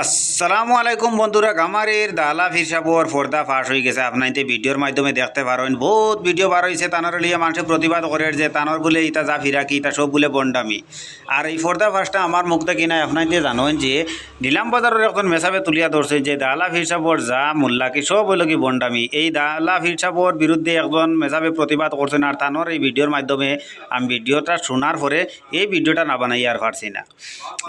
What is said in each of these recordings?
আসসালামু আলাইকুম বন্ধুরা, গামারের দালা ফিরসাবর ফর্দা ফাঁস হয়ে গেছে। আপনাইতে ভিডিওর মাধ্যমে দেখতে পারেন বহুত ভিডিও বার হয়েছে। তানোর লিয়ে মানুষে প্রতিবাদ করে যে তানোর বলে ইটা যা ফিরাকি ইটা সব বলে বন্ডামি। আর এই ফর্দা ফাঁসটা আমার মুখ থেকে নাই আপনাইতে জানেন যে নিলাম বাজারের এখন মেসাবে তুলিয়া ধরছে যে দালা ফিরসাবর যা মোল্লাকি সব হইল কি বন্ডামি। এই দালা ফিরসাবর বিরুদ্ধে একজন মেসাবে প্রতিবাদ করছেন আর তানোর এই ভিডিওর মাধ্যমে আমি ভিডিওটা শোনার পরে এই ভিডিওটা না বানাই আর পারছি না।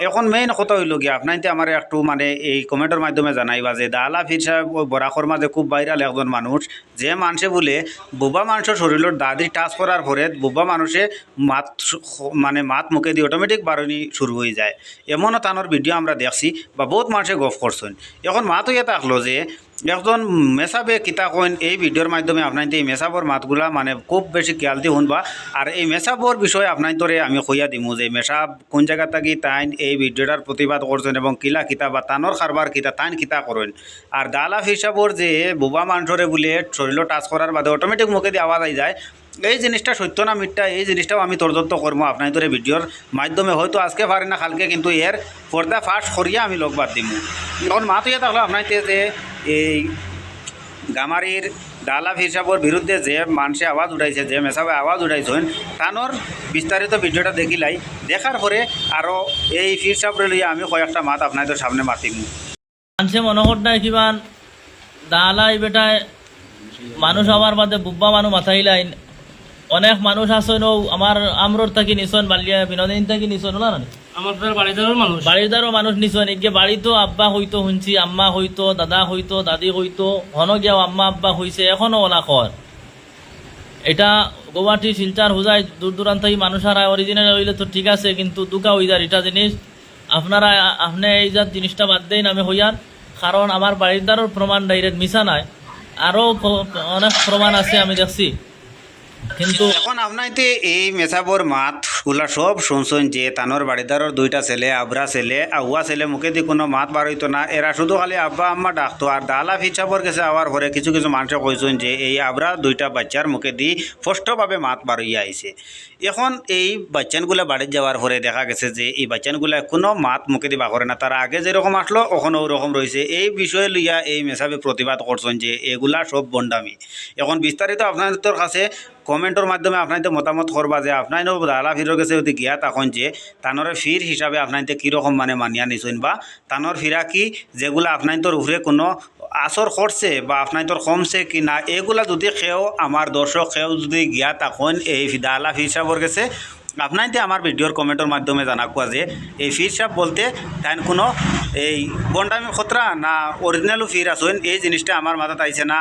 এখন মেইন কথা হইল কি আপনাইতে আমার একটু মানে এই কমেন্টের মাধ্যমে জানাইবা যে দালা ফির সাহেব ওই বরাকর মাঝে খুব ভাইরাল একজন মানুষ, যে মানুষে বলে বুবা মানুষের শরীরের দাদি টাচ করার পরে বুবা মানুষে মাত মানে মাত মুখে দিয়ে অটোমেটিক বারণি শুরু হয়ে যায়। এমনও তানোর ভিডিও আমরা দেখছি বা বহুত মানুষে গফ করছেন। এখন মাত হইয়া থাকল যে একজন মেসাবে কিতা কইন, এই ভিডিওর মাধ্যমে আপনার এই মেসাবর মাতগুলা মানে খুব বেশি খেয়াল দিয়ে শুনবা। আর এই মেসাবর বিষয়ে আপনার তোরে আমি কইয়া দিমু যে মেসাব কোন জায়গা থাকি তাইন এই ভিডিওটার প্রতিবাদ করছেন এবং কিলা কিতা বা তানোর খারবার কিতা তান কিতা করেন আর দালা হিসাবর যে বোবা মানুষরে বলে শরীর টাচ করার বাদে অটোমেটিক মুখে দিয়ে আওয়াজ আই যায়, এই জিনিসটা সত্য না মিথ্যা, এই জিনিসটাও আমি তদন্ত করব আপনার তোর ভিডিওর মাধ্যমে। হয়তো আজকে পারি না কালকে, কিন্তু এর পর্দা ফাঁস করিয়া আমি লোকবার দিব এখন মাত হইয়া তাহলে আপনার যে এই গামারির ডালা হিসাবর বিরুদ্ধে যে মানুষে আওয়াজ উঠাইছে, যে মেসাবে আওয়াজ উঠাইছেন, তানোর বিস্তারিত ভিডিওটা দেখিলাই। দেখার পরে আরও এই ফির সাবরে লইয়া আমি কয়েকটা মাত আপনাদের সামনে মাতিমু। মানুষে মনোহর নাই কিমান দালাই বেটায় মানুষ আমার বাদে বুব্বা মানুষ মাথাই লাইন অনেক মানুষ আছে নৌ আমার আমরোর থাকি নিছন বালিয়া বিনোদিন থাকি নিছন না না আমার মানুষ? বাড়িদারও মানুষ বাড়িতো আব্বা হইতো শুনছি আম্মা হইতো দাদা হইতো দাদি হইতো হন গিয়াও আম্মা আব্বা হইছে এখনও ওলা খর এটা গুয়াহাটি শিলচার হুজাই দূর দূরান্ত থেকে মানুষ অরিজিনাল হইলে তো ঠিক আছে কিন্তু দুকা হই যার এটা জিনিস আপনারা আপনি এই যার জিনিসটা বাদ দেন আমি হইয়ান কারণ আমার বাড়িদারও প্রমাণ ডাইরেক্ট মিশা নাই। আরও অনেক প্রমাণ আছে আমি দেখছি। কিন্তু এখন এই মেসাবর মাত গুলা সব শুনছেন যে তানোর বাড়িদারর দুইটা ছেলে, আবরা ছেলে, আউয়া ছেলে, মুখে দিয়ে কোনো মাত বার হইতো না। এরা শুধু খালি আব্বা, আম্মা ডাকতো। আর দালা ফিচাবর কাছে আওয়ার পরে কিছু কিছু মানুষে কইছেন যে এই আবরা দুইটা বাচ্চার মুখে দি স্পষ্টভাবে মাত বার হইয়া আইছে। এখন এই বাচ্চানগুলা বাড়িতে যাওয়ার পরে দেখা গেছে যে এই বাচ্চানগুলা কোনো মাত মুখে দিবা করে না। তারা আগে যেরকম আসলো, ওখানে ওরকম রয়েছে এই বিষয়ে লইয়া এই মেসাবে প্রতিবাদ করছেন যে এগুলা সব বন্ডামি। এখন বিস্তারিত আপনাদের কাছে কমেন্টের মাধ্যমে আপনাইতে মতামত করবা যে আপনাইনও দালা ফিরর কাছে যদি গিয়া তখন যে তানরে ফির হিসাবে আপনাইতে কীরকম মানে মানিয়া নিছেন বা তানর ফিরা কি যেগুলা আপনাইতর উপরে কোনো আসর করছে বা আপনাইতর কমছে কি না এগুলা যদি খেয়েও আমার দর্শক খেয়েও যদি গিয়া তখন এই দালা ফির সাহেবর কাছে আপনাইতে আমার ভিডিওর কমেন্টের মাধ্যমে জানা কোয়া যে এই ফির সাহেব বলতে তাই কোনো এই বন্ডামি খতরা না অরিজিনালও ফির আসেন এই জিনিসটা আমার মাথাতে আইছে না।